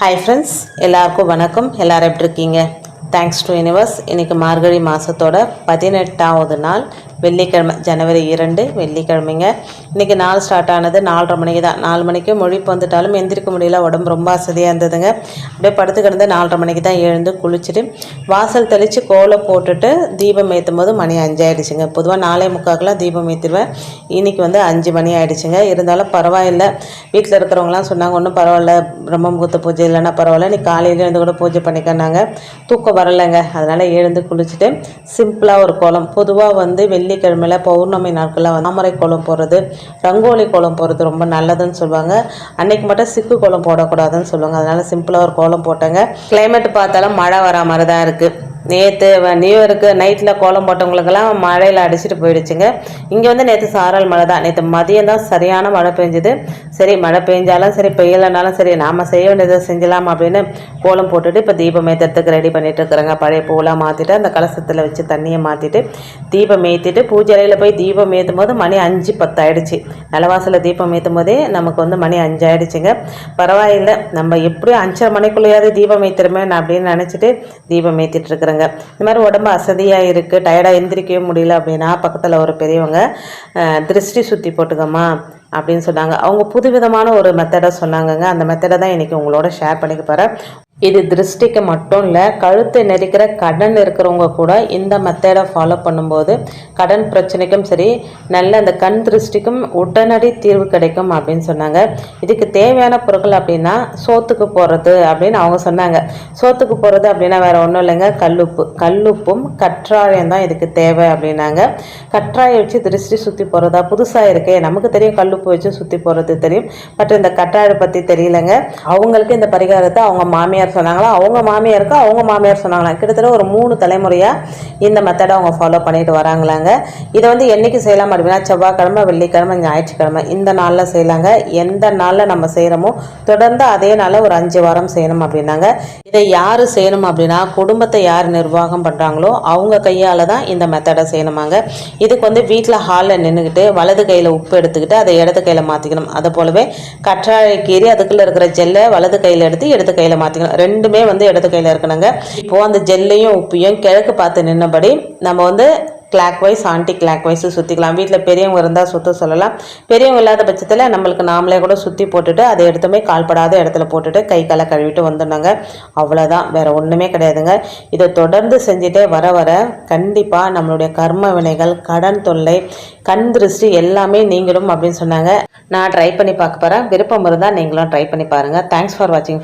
Hi friends எல்லாருக்கும் வணக்கம். எல்லாரும் எப்படி இருக்கீங்க? தேங்க்ஸ் டு யூனிவர்ஸ் இன்றைக்கி மார்கழி மாதத்தோட பதினெட்டாவது நாள். வெள்ளிக்கிழமை ஜனவரி இரண்டு வெள்ளிக்கிழமைங்க. இன்றைக்கி நாள் ஸ்டார்ட் ஆனது நாலரை மணிக்கு தான். நாலு மணிக்கு மொழிப்பு வந்துட்டாலும் எந்திரிக்க முடியல. உடம்பு ரொம்ப அசதியாக இருந்ததுங்க. அப்படியே படுத்து கிடந்து நாலரை மணிக்கு தான் எழுந்து குளிச்சுட்டு வாசல் தெளித்து கோலம் போட்டுட்டு தீபம் ஏற்றும் போது மணி அஞ்சாயிடுச்சுங்க பொதுவாக நாலே முக்காக்கெலாம் தீபம் ஏற்றிடுவேன் இன்றைக்கி வந்து அஞ்சு மணி ஆயிடுச்சுங்க. இருந்தாலும் பரவாயில்ல. வீட்டில் இருக்கிறவங்களாம் சொன்னாங்க ஒன்றும் பரவாயில்ல. பிரம்ம முகூர்த்த பூஜை இல்லைன்னா பரவாயில்ல. நீ காலையிலேயே இருந்து கூட பூஜை பண்ணிக்கன்னாங்க. தூக்கம் வரலைங்க. அதனால் எழுந்து குளிச்சுட்டு சிம்பிளாக ஒரு கோலம். பொதுவாக வந்து வெள்ளி வெள்ளிக்கிழமையில் பௌர்ணமி நாட்களில் வந்து தாமரை கோலம் போடுறது ரங்கோலி கோலம் போடுறது ரொம்ப நல்லதுன்னு சொல்லுவாங்க. அன்னைக்கு மட்டும் சிக்கு கோலம் போடக்கூடாதுன்னு சொல்லுவாங்க. அதனால் சிம்பிளாக ஒரு கோலம் போட்டேங்க. கிளைமேட் பார்த்தாலும் மழை வரா மாதிரி தான் இருக்குது நேற்று நியூ இயருக்கு நைட்டில் கோலம் போட்டவங்களுக்கெல்லாம் மழையில் அடிச்சிட்டு போயிடுச்சுங்க. இங்கே வந்து நேற்று சாரல் மழை தான். நேற்று மதியம் தான் சரியான மழை பெஞ்சுது. சரி மழை பெஞ்சாலும் சரி பெய்யலைனாலும் சரி நாம் செய்ய வேண்டியதை செஞ்சலாம் அப்படின்னு கோலம் போட்டுட்டு இப்போ தீபம் ஏற்றுறதுக்கு ரெடி பண்ணிட்டு இருக்கிறாங்க. பழைய பூவெலாம் மாற்றிட்டு அந்த கலசத்தில் வச்சு தண்ணியை மாற்றிட்டு தீபம் ஏற்றிட்டு பூஜை அறையில் போய் தீபம் ஏற்றும் போது மணி அஞ்சு பத்து ஆயிடுச்சு நிலவாசலில் தீபம் ஏற்றும் போதே நமக்கு வந்து மணி அஞ்சாயிடுச்சுங்க. பரவாயில்ல பரவாயில்லை நம்ம எப்படியும் அஞ்சரை மணிக்குள்ளேயாவது தீபம் ஏற்றுருமே நான் அப்படின்னு நினச்சிட்டு தீபம் ஏற்றிட்டுருக்குறேங்க இந்த மாதிரி உடம்பு அசதியாக இருக்குது டயர்டாக எந்திரிக்கவே முடியல அப்படின்னா பக்கத்தில் ஒரு பெரியவங்க திருஷ்டி சுற்றி போட்டுக்கம்மா அப்படின்னு சொன்னாங்க. அவங்க புதுவிதமான ஒரு மெத்தடை சொன்னாங்கங்க. அந்த மெத்தடை தான் இன்றைக்கி உங்களோட ஷேர் பண்ணிக்க போகிறேன் இது திருஷ்டிக்கு மட்டும் இல்லை கழுத்தை நெரிக்கிற கடன் இருக்கிறவங்க கூட இந்த மெத்தடை ஃபாலோ பண்ணும்போது கடன் பிரச்சனைக்கும் சரி நல்ல அந்த கண் திருஷ்டிக்கும் உடனடி தீர்வு கிடைக்கும் அப்படின்னு சொன்னாங்க. இதுக்கு தேவையான பொருட்கள் அப்படின்னா சோத்துக்கு போடுறது அப்படின்னு அவங்க சொன்னாங்க. சோத்துக்கு போடுறது அப்படின்னா வேறு ஒன்றும் இல்லைங்க கல்லுப்பு. கல்லுப்பும் கற்றாழையும் தான் இதுக்கு தேவை அப்படின்னாங்க. கற்றாழை வச்சு திருஷ்டி சுற்றி போகிறதா புதுசாக இருக்கே நமக்கு தெரியும் கல்லுப்பு வச்சு சுற்றி போகிறது தெரியும். பட் இந்த கற்றாழை பற்றி தெரியலங்க. அவங்களுக்கு இந்த பரிகாரத்தை அவங்க மாமியார் சொன்னாங்களா? அவங்க மாமியாருக்கு அவங்க மாமியார் சொன்னாங்களாம் கிட்டத்தட்ட ஒரு மூணு தலைமுறையாக இந்த மெத்தடை அவங்க ஃபாலோ பண்ணிட்டு வராங்களாங்க. இதை வந்து என்னைக்கு செய்யலாம்? அப்படின்னா செவ்வாய்க்கிழமை வெள்ளிக்கிழமை ஞாயிற்றுக்கிழமை. இந்த நாளில் செய்யலாங்க. எந்த நாளில் நம்ம செய்கிறோமோ தொடர்ந்து அதே நாளில் ஒரு அஞ்சு வாரம் செய்யணும் அப்படின்னாங்க. இதை யார் செய்யணும் அப்படின்னா குடும்பத்தை யார் நிர்வாகம் பண்ணுறாங்களோ அவங்க கையால் தான் இந்த மெத்தடை செய்யணுமாங்க. இதுக்கு வந்து வீட்டில் ஹாலில் நின்றுக்கிட்டு வலது கையில் உப்பு எடுத்துக்கிட்டு அதை இடது கையில் மாற்றிக்கணும் அதை போலவே கற்றாழை கீறி அதுக்குள்ளே இருக்கிற ஜெல்லை வலது கையில் எடுத்து இடது கையில் மாற்றிக்கணும் ரெண்டுமே வந்து இடது கையில் இருக்கணுங்க. இப்போது அந்த ஜெல்லையும் உப்பையும் கிழக்கு பார்த்து நின்னபடி நம்ம வந்து clockwise anticlockwise சுற்றிக்கலாம் வீட்டில் பெரியவங்க இருந்தால் சுற்ற சொல்லலாம். பெரியவங்க இல்லாத பட்சத்தில் நம்மளுக்கு நாமளே கூட சுற்றி போட்டுட்டு அதை எடுத்துமே கால்படாத இடத்துல போட்டுட்டு கை காலை கழுவிட்டு வந்துடணுங்க. அவ்வளோதான் வேறு ஒன்றுமே கிடையாதுங்க. இதை தொடர்ந்து செஞ்சுட்டே வர வர கண்டிப்பாக நம்மளுடைய கர்ம வினைகள் கடன் தொல்லை கண் திருஷ்டி எல்லாமே நீங்களும் அப்படின்னு சொன்னாங்க. நான் ட்ரை பண்ணி பார்க்க போகிறேன் விருப்பம் இருந்தால் நீங்களும் ட்ரை பண்ணி பாருங்கள் தேங்க்ஸ் ஃபார் வாட்சிங்